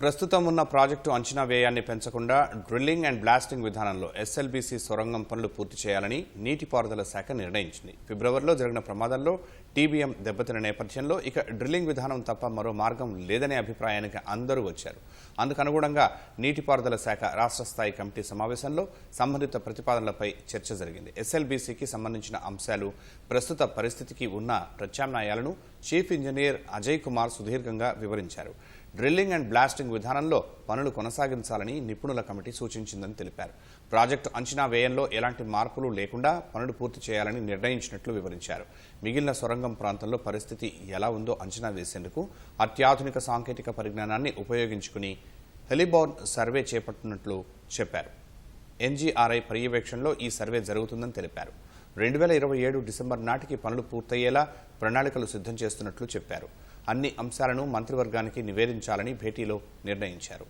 ప్రస్తుతం ఉన్న ప్రాజెక్టు అంచనా వ్యయాన్ని పెంచకుండా డ్రిల్లింగ్ అండ్ బ్లాస్టింగ్ విధానంలో ఎస్ఎల్బీసీ సొరంగం పనులు పూర్తి చేయాలని నీటిపారుదల శాఖ నిర్ణయించింది. ఫిబ్రవరిలో జరిగిన ప్రమాదంలో టీబీఎం దెబ్బతిన నేపథ్యంలో ఇక డ్రిల్లింగ్ విధానం తప్ప మరో మార్గం లేదనే అభిప్రాయానికి అందరూ వచ్చారు. అందుకనుగుణంగా నీటిపారుదల శాఖ రాష్ట్ర స్థాయి కమిటీ సమావేశంలో సంబంధిత ప్రతిపాదనలపై చర్చ జరిగింది. ఎస్ఎల్బీసీకి సంబంధించిన అంశాలు ప్రస్తుత పరిస్థితికి ఉన్న ప్రత్యామ్నాయాలను చీఫ్ ఇంజనీర్ అజయ్ కుమార్ సుదీర్ఘంగా వివరించారు. డ్రిల్లింగ్ అండ్ బ్లాస్టింగ్ విధానంలో పనులు కొనసాగించాలని నిపుణుల కమిటీ సూచించిందని తెలిపారు. ప్రాజెక్టు అంచనా వ్యయంలో ఎలాంటి మార్పులు లేకుండా పనులు పూర్తి చేయాలని నిర్ణయించినట్లు వివరించారు. మిగిలిన సొరంగం ప్రాంతంలో పరిస్థితి ఎలా ఉందో అంచనా వేసేందుకు అత్యాధునిక సాంకేతిక పరిజ్ఞానాన్ని ఉపయోగించుకుని హెలిబోర్న్ సర్వే చేపట్టినట్లు చెప్పారు. ఎన్జీఆర్ఐ పర్యవేక్షణలో ఈ సర్వే జరుగుతుందని తెలిపారు. రెండు వేల ఇరవై ఏడు డిసెంబర్ నాటికి పనులు పూర్తయ్యేలా ప్రణాళికలు సిద్ధం చేస్తున్నట్లు చెప్పారు. అన్ని అంశాలను మంత్రివర్గానికి నివేదించాలని భేటీలో నిర్ణయించారు.